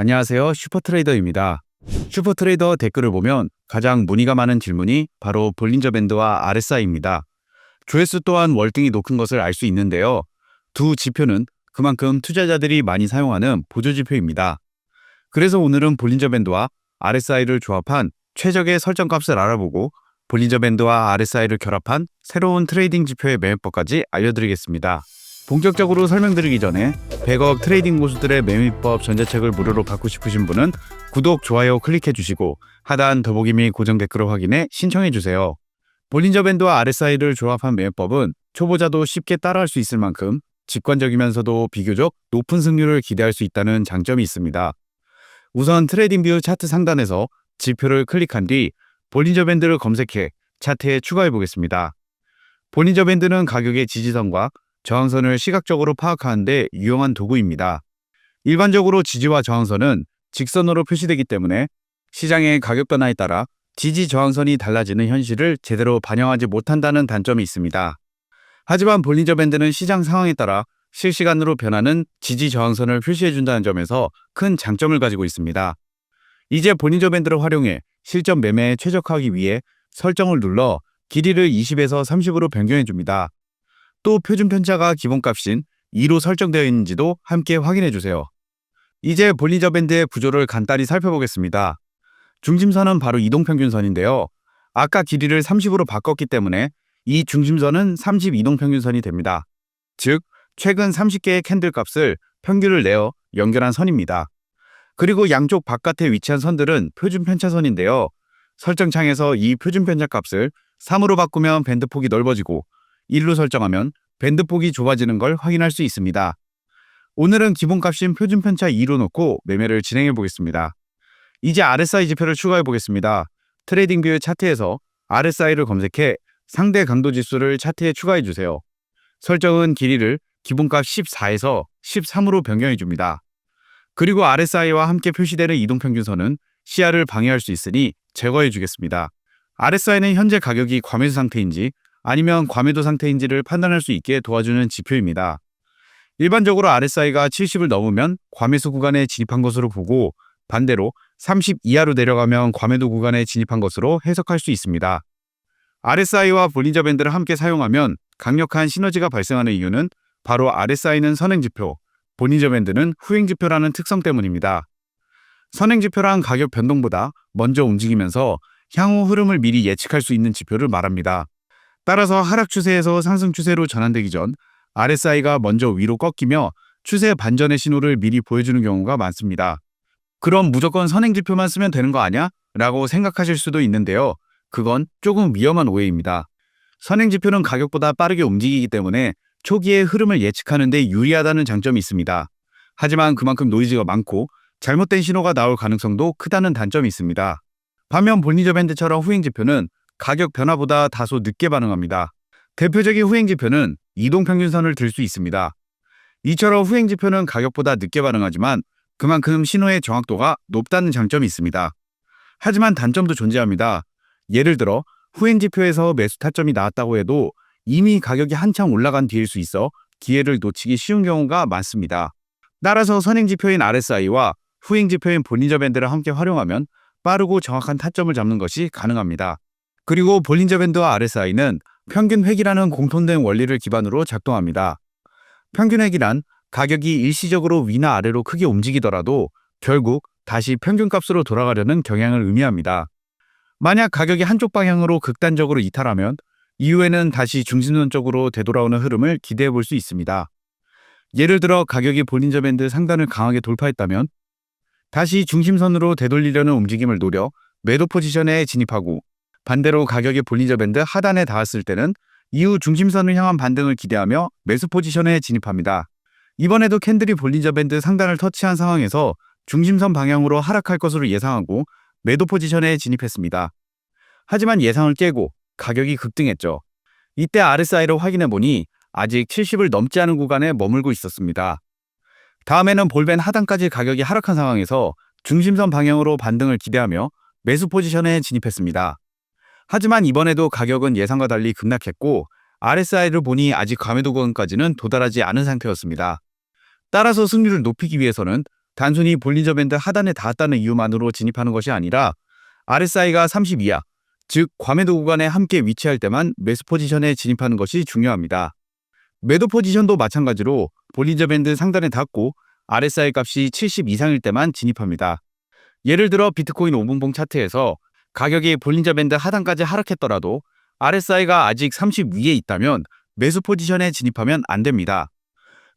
안녕하세요. 슈퍼트레이더입니다. 슈퍼트레이더 댓글을 보면 가장 문의가 많은 질문이 바로 볼린저 밴드와 RSI입니다. 조회수 또한 월등히 높은 것을 알 수 있는데요. 두 지표는 그만큼 투자자들이 많이 사용하는 보조 지표입니다. 그래서 오늘은 볼린저 밴드와 RSI를 조합한 최적의 설정값을 알아보고 볼린저 밴드와 RSI를 결합한 새로운 트레이딩 지표의 매매법까지 알려드리겠습니다. 본격적으로 설명드리기 전에 100억 트레이딩 고수들의 매매법 전자책을 무료로 받고 싶으신 분은 구독, 좋아요 클릭해 주시고 하단 더보기 및 고정 댓글을 확인해 신청해 주세요. 볼린저 밴드와 RSI를 조합한 매매법은 초보자도 쉽게 따라할 수 있을 만큼 직관적이면서도 비교적 높은 승률을 기대할 수 있다는 장점이 있습니다. 우선 트레이딩 뷰 차트 상단에서 지표를 클릭한 뒤 볼린저 밴드를 검색해 차트에 추가해 보겠습니다. 볼린저 밴드는 가격의 지지선과 저항선을 시각적으로 파악하는 데 유용한 도구입니다. 일반적으로 지지와 저항선은 직선으로 표시되기 때문에 시장의 가격 변화에 따라 지지 저항선이 달라지는 현실을 제대로 반영하지 못한다는 단점이 있습니다. 하지만 볼린저 밴드는 시장 상황에 따라 실시간으로 변하는 지지 저항선을 표시해 준다는 점에서 큰 장점을 가지고 있습니다. 이제 볼린저 밴드를 활용해 실전 매매에 최적화하기 위해 설정을 눌러 길이를 20에서 30으로 변경해 줍니다. 또 표준 편차가 기본값인 2로 설정되어 있는지도 함께 확인해 주세요. 이제 볼린저 밴드의 구조를 간단히 살펴보겠습니다. 중심선은 바로 이동평균선인데요. 아까 길이를 30으로 바꿨기 때문에 이 중심선은 30 이동평균선이 됩니다. 즉, 최근 30개의 캔들 값을 평균을 내어 연결한 선입니다. 그리고 양쪽 바깥에 위치한 선들은 표준 편차선인데요. 설정창에서 이 표준 편차 값을 3으로 바꾸면 밴드 폭이 넓어지고 1로 설정하면 밴드 폭이 좁아지는 걸 확인할 수 있습니다. 오늘은 기본값인 표준 편차 2로 놓고 매매를 진행해 보겠습니다. 이제 RSI 지표를 추가해 보겠습니다. 트레이딩 뷰 차트에서 RSI를 검색해 상대 강도 지수를 차트에 추가해 주세요. 설정은 길이를 기본값 14에서 13으로 변경해 줍니다. 그리고 RSI와 함께 표시되는 이동평균선은 시야를 방해할 수 있으니 제거해 주겠습니다. RSI는 현재 가격이 과매수 상태인지 아니면 과매도 상태인지를 판단할 수 있게 도와주는 지표입니다. 일반적으로 RSI가 70을 넘으면 과매수 구간에 진입한 것으로 보고 반대로 30 이하로 내려가면 과매도 구간에 진입한 것으로 해석할 수 있습니다. RSI와 볼린저 밴드를 함께 사용하면 강력한 시너지가 발생하는 이유는 바로 RSI는 선행지표, 볼린저 밴드는 후행지표라는 특성 때문입니다. 선행지표란 가격 변동보다 먼저 움직이면서 향후 흐름을 미리 예측할 수 있는 지표를 말합니다. 따라서 하락 추세에서 상승 추세로 전환되기 전 RSI가 먼저 위로 꺾이며 추세 반전의 신호를 미리 보여주는 경우가 많습니다. 그럼 무조건 선행지표만 쓰면 되는 거 아냐? 라고 생각하실 수도 있는데요. 그건 조금 위험한 오해입니다. 선행지표는 가격보다 빠르게 움직이기 때문에 초기의 흐름을 예측하는 데 유리하다는 장점이 있습니다. 하지만 그만큼 노이즈가 많고 잘못된 신호가 나올 가능성도 크다는 단점이 있습니다. 반면 볼리저 밴드처럼 후행지표는 가격 변화보다 다소 늦게 반응합니다. 대표적인 후행지표는 이동평균선을 들 수 있습니다. 이처럼 후행지표는 가격보다 늦게 반응하지만 그만큼 신호의 정확도가 높다는 장점이 있습니다. 하지만 단점도 존재합니다. 예를 들어 후행지표에서 매수 타점이 나왔다고 해도 이미 가격이 한참 올라간 뒤일 수 있어 기회를 놓치기 쉬운 경우가 많습니다. 따라서 선행지표인 RSI와 후행지표인 볼린저 밴드를 함께 활용하면 빠르고 정확한 타점을 잡는 것이 가능합니다. 그리고 볼린저 밴드와 RSI는 평균 획이라는 공통된 원리를 기반으로 작동합니다. 평균 획이란 가격이 일시적으로 위나 아래로 크게 움직이더라도 결국 다시 평균값으로 돌아가려는 경향을 의미합니다. 만약 가격이 한쪽 방향으로 극단적으로 이탈하면 이후에는 다시 중심선 쪽으로 되돌아오는 흐름을 기대해 볼 수 있습니다. 예를 들어 가격이 볼린저 밴드 상단을 강하게 돌파했다면 다시 중심선으로 되돌리려는 움직임을 노려 매도 포지션에 진입하고 반대로 가격이 볼린저 밴드 하단에 닿았을 때는 이후 중심선을 향한 반등을 기대하며 매수 포지션에 진입합니다. 이번에도 캔들이 볼린저 밴드 상단을 터치한 상황에서 중심선 방향으로 하락할 것으로 예상하고 매도 포지션에 진입했습니다. 하지만 예상을 깨고 가격이 급등했죠. 이때 RSI를 확인해 보니 아직 70을 넘지 않은 구간에 머물고 있었습니다. 다음에는 볼벤 하단까지 가격이 하락한 상황에서 중심선 방향으로 반등을 기대하며 매수 포지션에 진입했습니다. 하지만 이번에도 가격은 예상과 달리 급락했고 RSI를 보니 아직 과매도 구간까지는 도달하지 않은 상태였습니다. 따라서 승률을 높이기 위해서는 단순히 볼린저 밴드 하단에 닿았다는 이유만으로 진입하는 것이 아니라 RSI가 30 이하, 즉 과매도 구간에 함께 위치할 때만 매수 포지션에 진입하는 것이 중요합니다. 매도 포지션도 마찬가지로 볼린저 밴드 상단에 닿고 RSI 값이 70 이상일 때만 진입합니다. 예를 들어 비트코인 5분봉 차트에서 가격이 볼린저 밴드 하단까지 하락했더라도 RSI가 아직 30 위에 있다면 매수 포지션에 진입하면 안 됩니다.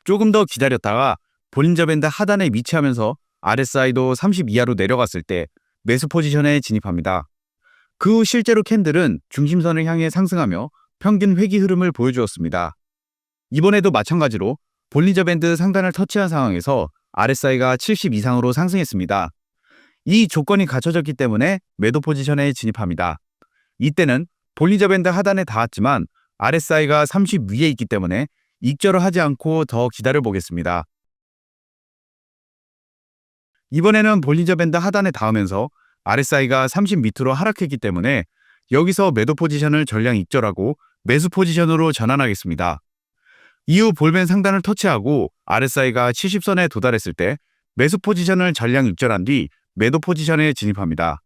조금 더 기다렸다가 볼린저 밴드 하단에 위치하면서 RSI도 30 이하로 내려갔을 때 매수 포지션에 진입합니다. 그 후 실제로 캔들은 중심선을 향해 상승하며 평균 회귀 흐름을 보여주었습니다. 이번에도 마찬가지로 볼린저 밴드 상단을 터치한 상황에서 RSI가 70 이상으로 상승했습니다. 이 조건이 갖춰졌기 때문에 매도 포지션에 진입합니다. 이때는 볼린저 밴드 하단에 닿았지만 RSI가 30 위에 있기 때문에 익절을 하지 않고 더 기다려 보겠습니다. 이번에는 볼린저 밴드 하단에 닿으면서 RSI가 30 밑으로 하락했기 때문에 여기서 매도 포지션을 전량 익절하고 매수 포지션으로 전환하겠습니다. 이후 볼벤 상단을 터치하고 RSI가 70선에 도달했을 때 매수 포지션을 전량 익절한 뒤 매도 포지션에 진입합니다.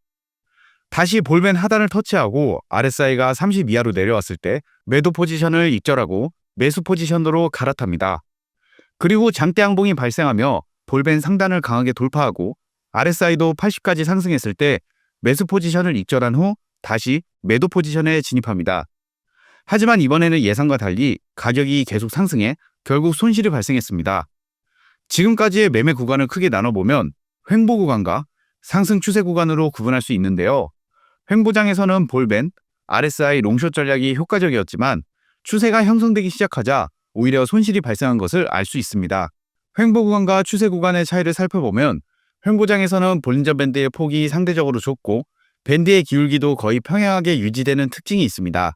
다시 볼벤 하단을 터치하고 RSI가 30 이하로 내려왔을 때 매도 포지션을 익절하고 매수 포지션으로 갈아탑니다. 그리고 장대 항봉이 발생하며 볼벤 상단을 강하게 돌파하고 RSI도 80까지 상승했을 때 매수 포지션을 익절한 후 다시 매도 포지션에 진입합니다. 하지만 이번에는 예상과 달리 가격이 계속 상승해 결국 손실이 발생했습니다. 지금까지의 매매 구간을 크게 나눠보면 횡보 구간과 상승 추세 구간으로 구분할 수 있는데요. 횡보장에서는 볼벤, RSI 롱숏 전략이 효과적이었지만 추세가 형성되기 시작하자 오히려 손실이 발생한 것을 알 수 있습니다. 횡보 구간과 추세 구간의 차이를 살펴보면 횡보장에서는 볼린저 밴드의 폭이 상대적으로 좁고 밴드의 기울기도 거의 평행하게 유지되는 특징이 있습니다.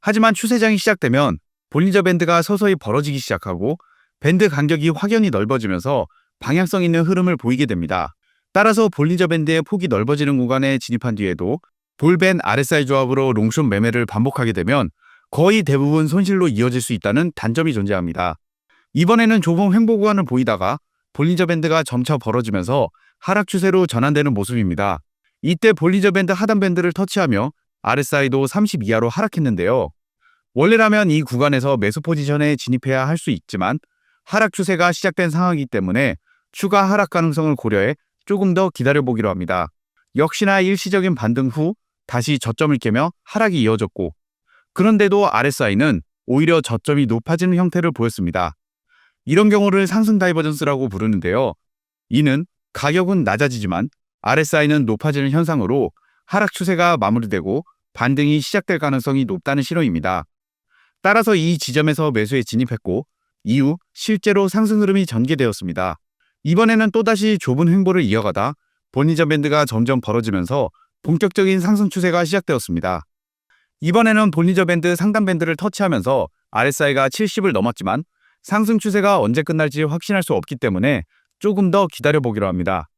하지만 추세장이 시작되면 볼린저 밴드가 서서히 벌어지기 시작하고 밴드 간격이 확연히 넓어지면서 방향성 있는 흐름을 보이게 됩니다. 따라서 볼린저 밴드의 폭이 넓어지는 구간에 진입한 뒤에도 볼벤 RSI 조합으로 롱숏 매매를 반복하게 되면 거의 대부분 손실로 이어질 수 있다는 단점이 존재합니다. 이번에는 좁은 횡보 구간을 보이다가 볼린저 밴드가 점차 벌어지면서 하락 추세로 전환되는 모습입니다. 이때 볼린저 밴드 하단 밴드를 터치하며 RSI도 30 이하로 하락했는데요. 원래라면 이 구간에서 매수 포지션에 진입해야 할 수 있지만 하락 추세가 시작된 상황이기 때문에 추가 하락 가능성을 고려해 조금 더 기다려보기로 합니다. 역시나 일시적인 반등 후 다시 저점을 깨며 하락이 이어졌고 그런데도 RSI는 오히려 저점이 높아지는 형태를 보였습니다. 이런 경우를 상승 다이버전스라고 부르는데요. 이는 가격은 낮아지지만 RSI는 높아지는 현상으로 하락 추세가 마무리되고 반등이 시작될 가능성이 높다는 신호입니다. 따라서 이 지점에서 매수에 진입했고 이후 실제로 상승 흐름이 전개되었습니다. 이번에는 또다시 좁은 횡보를 이어가다 본니저 밴드가 점점 벌어지면서 본격적인 상승 추세가 시작되었습니다. 이번에는 본니저 밴드 상단 밴드를 터치하면서 RSI가 70을 넘었지만 상승 추세가 언제 끝날지 확신할 수 없기 때문에 조금 더 기다려보기로 합니다.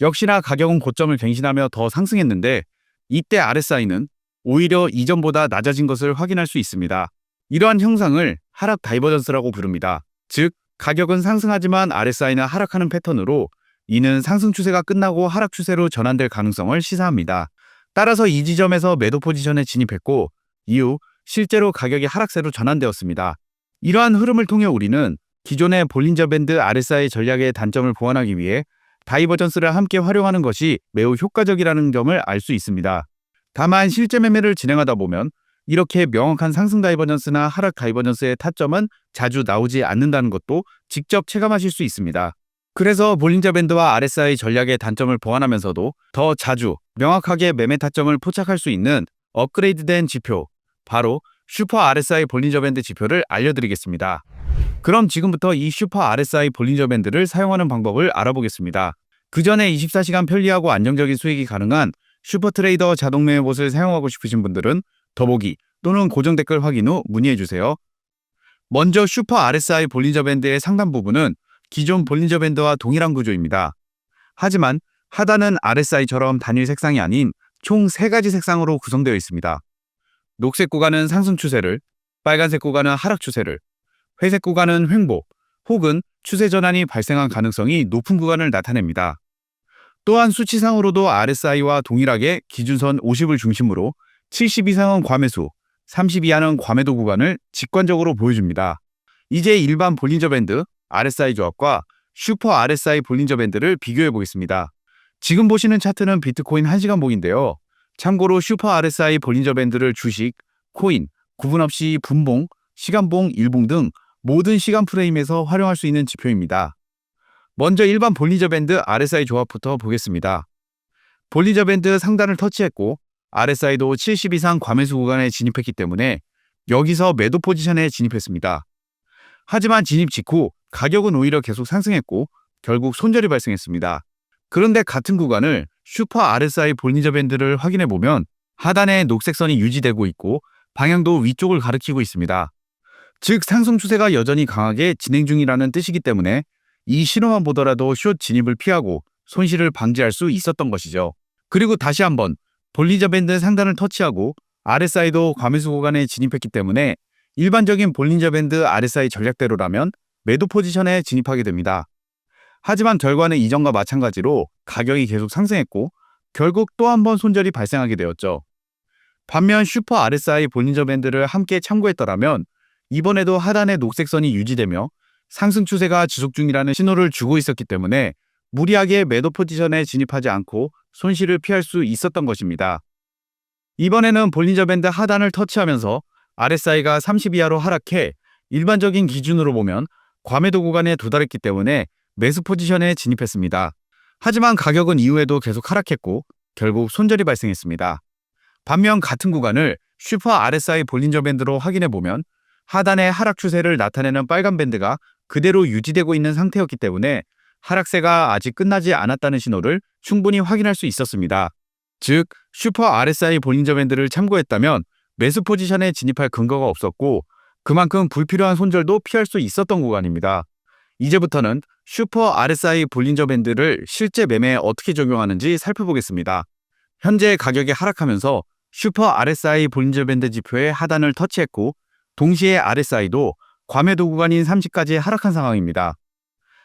역시나 가격은 고점을 갱신하며 더 상승했는데 이때 RSI는 오히려 이전보다 낮아진 것을 확인할 수 있습니다. 이러한 형상을 하락 다이버전스라고 부릅니다. 즉, 가격은 상승하지만 RSI는 하락하는 패턴으로 이는 상승 추세가 끝나고 하락 추세로 전환될 가능성을 시사합니다. 따라서 이 지점에서 매도 포지션에 진입했고 이후 실제로 가격이 하락세로 전환되었습니다. 이러한 흐름을 통해 우리는 기존의 볼린저 밴드 RSI 전략의 단점을 보완하기 위해 다이버전스를 함께 활용하는 것이 매우 효과적이라는 점을 알 수 있습니다. 다만 실제 매매를 진행하다 보면 이렇게 명확한 상승 다이버전스나 하락 다이버전스의 타점은 자주 나오지 않는다는 것도 직접 체감하실 수 있습니다. 그래서 볼린저 밴드와 RSI 전략의 단점을 보완하면서도 더 자주 명확하게 매매 타점을 포착할 수 있는 업그레이드된 지표, 바로 슈퍼 RSI 볼린저 밴드 지표를 알려드리겠습니다. 그럼 지금부터 이 슈퍼 RSI 볼린저 밴드를 사용하는 방법을 알아보겠습니다. 그 전에 24시간 편리하고 안정적인 수익이 가능한 슈퍼 트레이더 자동 매매봇을 사용하고 싶으신 분들은 더보기 또는 고정 댓글 확인 후 문의해 주세요. 먼저 슈퍼 RSI 볼린저 밴드의 상단 부분은 기존 볼린저 밴드와 동일한 구조입니다. 하지만 하단은 RSI처럼 단일 색상이 아닌 총 3가지 색상으로 구성되어 있습니다. 녹색 구간은 상승 추세를, 빨간색 구간은 하락 추세를, 회색 구간은 횡보, 혹은 추세 전환이 발생한 가능성이 높은 구간을 나타냅니다. 또한 수치상으로도 RSI와 동일하게 기준선 50을 중심으로 70 이상은 과매수, 30 이하는 과매도 구간을 직관적으로 보여줍니다. 이제 일반 볼린저 밴드 RSI 조합과 슈퍼 RSI 볼린저 밴드를 비교해 보겠습니다. 지금 보시는 차트는 비트코인 1시간 봉인데요. 참고로 슈퍼 RSI 볼린저 밴드를 주식, 코인, 구분 없이 분봉, 시간봉, 일봉 등 모든 시간 프레임에서 활용할 수 있는 지표입니다. 먼저 일반 볼리저 밴드 RSI 조합부터 보겠습니다. 볼리저 밴드 상단을 터치했고 RSI도 70 이상 과매수 구간에 진입했기 때문에 여기서 매도 포지션에 진입했습니다. 하지만 진입 직후 가격은 오히려 계속 상승했고 결국 손절이 발생했습니다. 그런데 같은 구간을 슈퍼 RSI 볼리저 밴드를 확인해 보면 하단에 녹색선이 유지되고 있고 방향도 위쪽을 가리키고 있습니다. 즉 상승 추세가 여전히 강하게 진행 중이라는 뜻이기 때문에 이 신호만 보더라도 숏 진입을 피하고 손실을 방지할 수 있었던 것이죠. 그리고 다시 한번 볼리저 밴드 상단을 터치하고 RSI도 과매수 구간에 진입했기 때문에 일반적인 볼린저 밴드 RSI 전략대로라면 매도 포지션에 진입하게 됩니다. 하지만 결과는 이전과 마찬가지로 가격이 계속 상승했고 결국 또 한 번 손절이 발생하게 되었죠. 반면 슈퍼 RSI 볼린저 밴드를 함께 참고했더라면 이번에도 하단의 녹색선이 유지되며 상승 추세가 지속 중이라는 신호를 주고 있었기 때문에 무리하게 매도 포지션에 진입하지 않고 손실을 피할 수 있었던 것입니다. 이번에는 볼린저 밴드 하단을 터치하면서 RSI가 30 이하로 하락해 일반적인 기준으로 보면 과매도 구간에 도달했기 때문에 매수 포지션에 진입했습니다. 하지만 가격은 이후에도 계속 하락했고 결국 손절이 발생했습니다. 반면 같은 구간을 슈퍼 RSI 볼린저 밴드로 확인해 보면 하단의 하락 추세를 나타내는 빨간 밴드가 그대로 유지되고 있는 상태였기 때문에 하락세가 아직 끝나지 않았다는 신호를 충분히 확인할 수 있었습니다. 즉, 슈퍼 RSI 볼린저 밴드를 참고했다면 매수 포지션에 진입할 근거가 없었고 그만큼 불필요한 손절도 피할 수 있었던 구간입니다. 이제부터는 슈퍼 RSI 볼린저 밴드를 실제 매매에 어떻게 적용하는지 살펴보겠습니다. 현재 가격이 하락하면서 슈퍼 RSI 볼린저 밴드 지표의 하단을 터치했고 동시에 RSI도 과매도 구간인 30까지 하락한 상황입니다.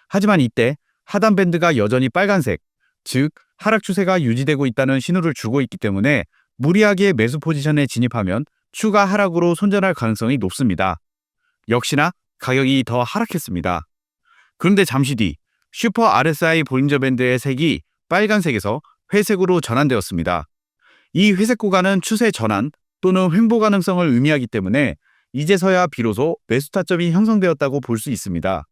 하지만 이때 하단 밴드가 여전히 빨간색, 즉 하락 추세가 유지되고 있다는 신호를 주고 있기 때문에 무리하게 매수 포지션에 진입하면 추가 하락으로 손절할 가능성이 높습니다. 역시나 가격이 더 하락했습니다. 그런데 잠시 뒤 슈퍼 RSI 볼린저 밴드의 색이 빨간색에서 회색으로 전환되었습니다. 이 회색 구간은 추세 전환 또는 횡보 가능성을 의미하기 때문에 이제서야 비로소 매수 타점이 형성되었다고 볼 수 있습니다.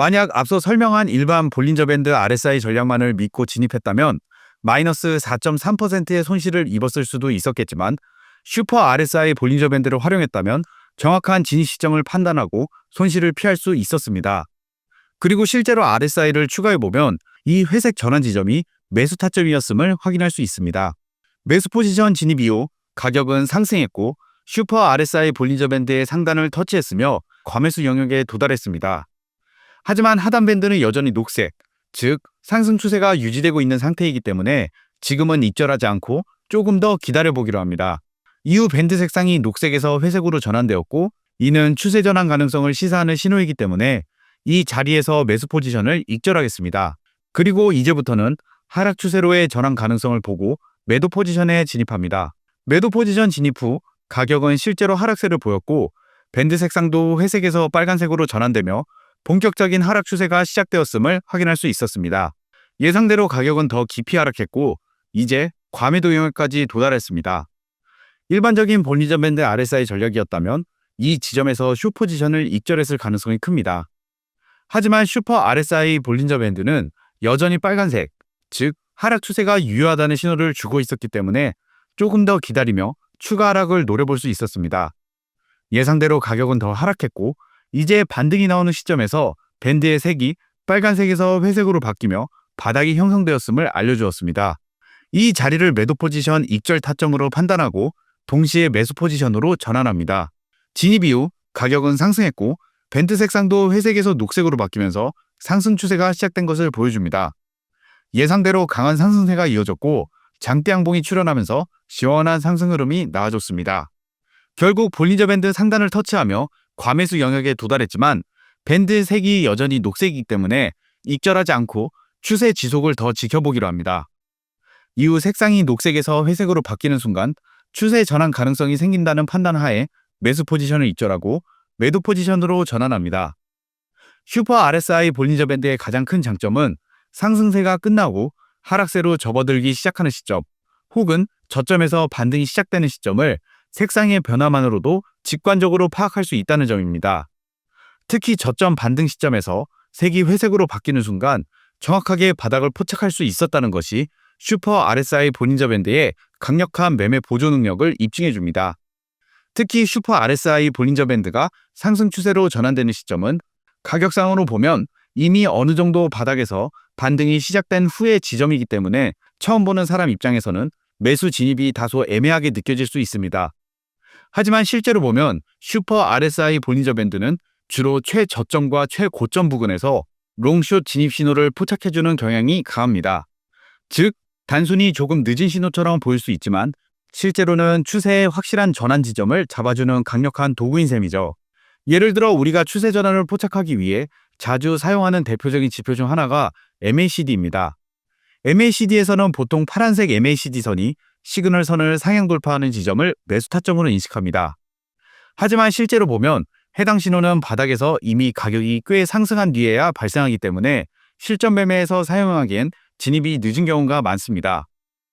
만약 앞서 설명한 일반 볼린저 밴드 RSI 전략만을 믿고 진입했다면 마이너스 4.3%의 손실을 입었을 수도 있었겠지만 슈퍼 RSI 볼린저 밴드를 활용했다면 정확한 진입 시점을 판단하고 손실을 피할 수 있었습니다. 그리고 실제로 RSI를 추가해 보면 이 회색 전환 지점이 매수 타점이었음을 확인할 수 있습니다. 매수 포지션 진입 이후 가격은 상승했고 슈퍼 RSI 볼린저 밴드의 상단을 터치했으며 과매수 영역에 도달했습니다. 하지만 하단 밴드는 여전히 녹색, 즉 상승 추세가 유지되고 있는 상태이기 때문에 지금은 입절하지 않고 조금 더 기다려보기로 합니다. 이후 밴드 색상이 녹색에서 회색으로 전환되었고 이는 추세 전환 가능성을 시사하는 신호이기 때문에 이 자리에서 매수 포지션을 익절하겠습니다. 그리고 이제부터는 하락 추세로의 전환 가능성을 보고 매도 포지션에 진입합니다. 매도 포지션 진입 후 가격은 실제로 하락세를 보였고 밴드 색상도 회색에서 빨간색으로 전환되며 본격적인 하락 추세가 시작되었음을 확인할 수 있었습니다. 예상대로 가격은 더 깊이 하락했고 이제 과매도 영역까지 도달했습니다. 일반적인 볼리저 밴드 RSI 전략이었다면 이 지점에서 슈 포지션을 익절했을 가능성이 큽니다. 하지만 슈퍼 RSI 볼린저 밴드는 여전히 빨간색, 즉 하락 추세가 유효하다는 신호를 주고 있었기 때문에 조금 더 기다리며 추가 하락을 노려볼 수 있었습니다. 예상대로 가격은 더 하락했고 이제 반등이 나오는 시점에서 밴드의 색이 빨간색에서 회색으로 바뀌며 바닥이 형성되었음을 알려주었습니다. 이 자리를 매도 포지션 익절 타점으로 판단하고 동시에 매수 포지션으로 전환합니다. 진입 이후 가격은 상승했고 밴드 색상도 회색에서 녹색으로 바뀌면서 상승 추세가 시작된 것을 보여줍니다. 예상대로 강한 상승세가 이어졌고 장대 양봉이 출현하면서 시원한 상승 흐름이 나와줬습니다. 결국 볼리저 밴드 상단을 터치하며 과매수 영역에 도달했지만 밴드 색이 여전히 녹색이기 때문에 익절하지 않고 추세 지속을 더 지켜보기로 합니다. 이후 색상이 녹색에서 회색으로 바뀌는 순간 추세 전환 가능성이 생긴다는 판단 하에 매수 포지션을 익절하고 매도 포지션으로 전환합니다. 슈퍼 RSI 볼린저 밴드의 가장 큰 장점은 상승세가 끝나고 하락세로 접어들기 시작하는 시점 혹은 저점에서 반등이 시작되는 시점을 색상의 변화만으로도 직관적으로 파악할 수 있다는 점입니다. 특히 저점 반등 시점에서 색이 회색으로 바뀌는 순간 정확하게 바닥을 포착할 수 있었다는 것이 슈퍼 RSI 본인저 밴드의 강력한 매매 보조 능력을 입증해 줍니다. 특히 슈퍼 RSI 볼린저 밴드가 상승 추세로 전환되는 시점은 가격상으로 보면 이미 어느 정도 바닥에서 반등이 시작된 후의 지점이기 때문에 처음 보는 사람 입장에서는 매수 진입이 다소 애매하게 느껴질 수 있습니다. 하지만 실제로 보면 슈퍼 RSI 볼린저 밴드는 주로 최저점과 최고점 부근에서 롱숏 진입 신호를 포착해주는 경향이 강합니다. 즉, 단순히 조금 늦은 신호처럼 보일 수 있지만 실제로는 추세의 확실한 전환 지점을 잡아주는 강력한 도구인 셈이죠. 예를 들어 우리가 추세 전환을 포착하기 위해 자주 사용하는 대표적인 지표 중 하나가 MACD입니다. MACD에서는 보통 파란색 MACD 선이 시그널 선을 상향 돌파하는 지점을 매수 타점으로 인식합니다. 하지만 실제로 보면 해당 신호는 바닥에서 이미 가격이 꽤 상승한 뒤에야 발생하기 때문에 실전 매매에서 사용하기엔 진입이 늦은 경우가 많습니다.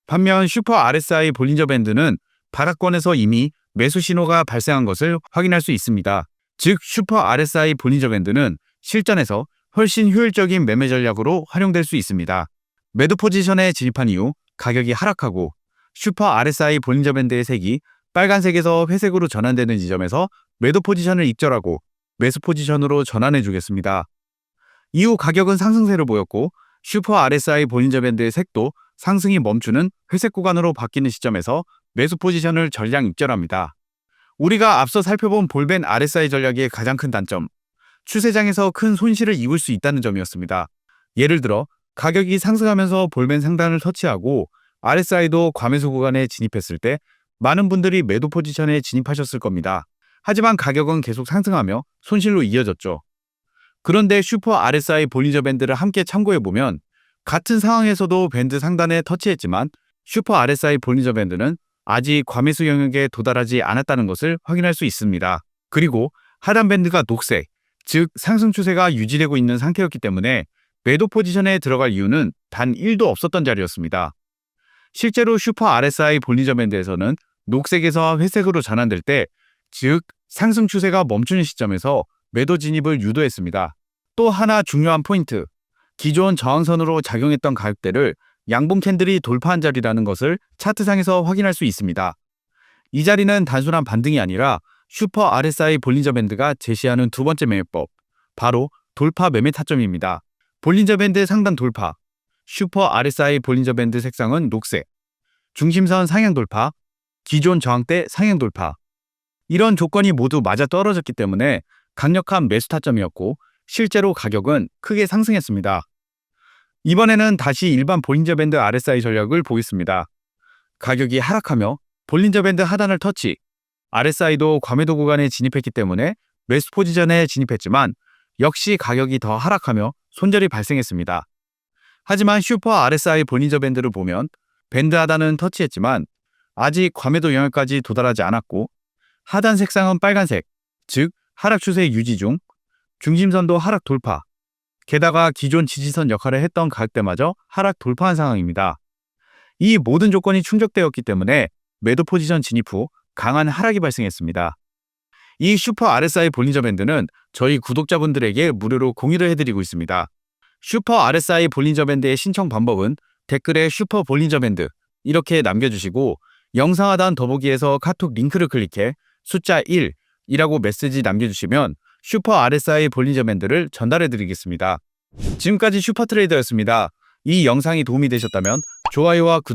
반면 슈퍼 RSI 볼린저 밴드는 바닥권에서 이미 매수 신호가 발생한 것을 확인할 수 있습니다. 즉 슈퍼 RSI 볼린저 밴드는 실전에서 훨씬 효율적인 매매 전략으로 활용될 수 있습니다. 매도 포지션에 진입한 이후 가격이 하락하고 슈퍼 RSI 볼린저 밴드의 색이 빨간색에서 회색으로 전환되는 지점에서 매도 포지션을 익절하고 매수 포지션으로 전환해 주겠습니다. 이후 가격은 상승세를 보였고 슈퍼 RSI 볼린저 밴드의 색도 상승이 멈추는 회색 구간으로 바뀌는 시점에서 매수 포지션을 전량 익절합니다. 우리가 앞서 살펴본 볼벤 RSI 전략의 가장 큰 단점, 추세장에서 큰 손실을 입을 수 있다는 점이었습니다. 예를 들어 가격이 상승하면서 볼벤 상단을 터치하고 RSI도 과매수 구간에 진입했을 때 많은 분들이 매도 포지션에 진입하셨을 겁니다. 하지만 가격은 계속 상승하며 손실로 이어졌죠. 그런데 슈퍼 RSI 볼린저 밴드를 함께 참고해 보면 같은 상황에서도 밴드 상단에 터치했지만 슈퍼 RSI 볼린저 밴드는 아직 과매수 영역에 도달하지 않았다는 것을 확인할 수 있습니다. 그리고 하단 밴드가 녹색, 즉 상승 추세가 유지되고 있는 상태였기 때문에 매도 포지션에 들어갈 이유는 단 1도 없었던 자리였습니다. 실제로 슈퍼 RSI 볼린저 밴드에서는 녹색에서 회색으로 전환될 때, 즉 상승 추세가 멈추는 시점에서 매도 진입을 유도했습니다. 또 하나 중요한 포인트, 기존 저항선으로 작용했던 가격대를 양봉 캔들이 돌파한 자리라는 것을 차트상에서 확인할 수 있습니다. 이 자리는 단순한 반등이 아니라 슈퍼 RSI 볼린저 밴드가 제시하는 두 번째 매매법, 바로 돌파 매매 타점입니다. 볼린저 밴드 상단 돌파, 슈퍼 RSI 볼린저 밴드 색상은 녹색, 중심선 상향 돌파, 기존 저항대 상향 돌파. 이런 조건이 모두 맞아 떨어졌기 때문에 강력한 매수 타점이었고 실제로 가격은 크게 상승했습니다. 이번에는 다시 일반 볼린저 밴드 RSI 전략을 보겠습니다. 가격이 하락하며 볼린저 밴드 하단을 터치, RSI도 과매도 구간에 진입했기 때문에 매수 포지션에 진입했지만 역시 가격이 더 하락하며 손절이 발생했습니다. 하지만 슈퍼 RSI 볼린저 밴드를 보면 밴드 하단은 터치했지만 아직 과매도 영역까지 도달하지 않았고 하단 색상은 빨간색, 즉 하락 추세 유지 중, 중심선도 하락 돌파, 게다가 기존 지지선 역할을 했던 가격대마저 하락 돌파한 상황입니다. 이 모든 조건이 충족되었기 때문에 매도 포지션 진입 후 강한 하락이 발생했습니다. 이 슈퍼 RSI 볼린저 밴드는 저희 구독자분들에게 무료로 공유를 해드리고 있습니다. 슈퍼 RSI 볼린저 밴드의 신청 방법은 댓글에 슈퍼 볼린저 밴드 이렇게 남겨주시고 영상 하단 더보기에서 카톡 링크를 클릭해 숫자 1이라고 메시지 남겨주시면 슈퍼 RSI 볼린저 밴드를 전달해 드리겠습니다. 지금까지 슈퍼 트레이더였습니다. 이 영상이 도움이 되셨다면 좋아요와 구독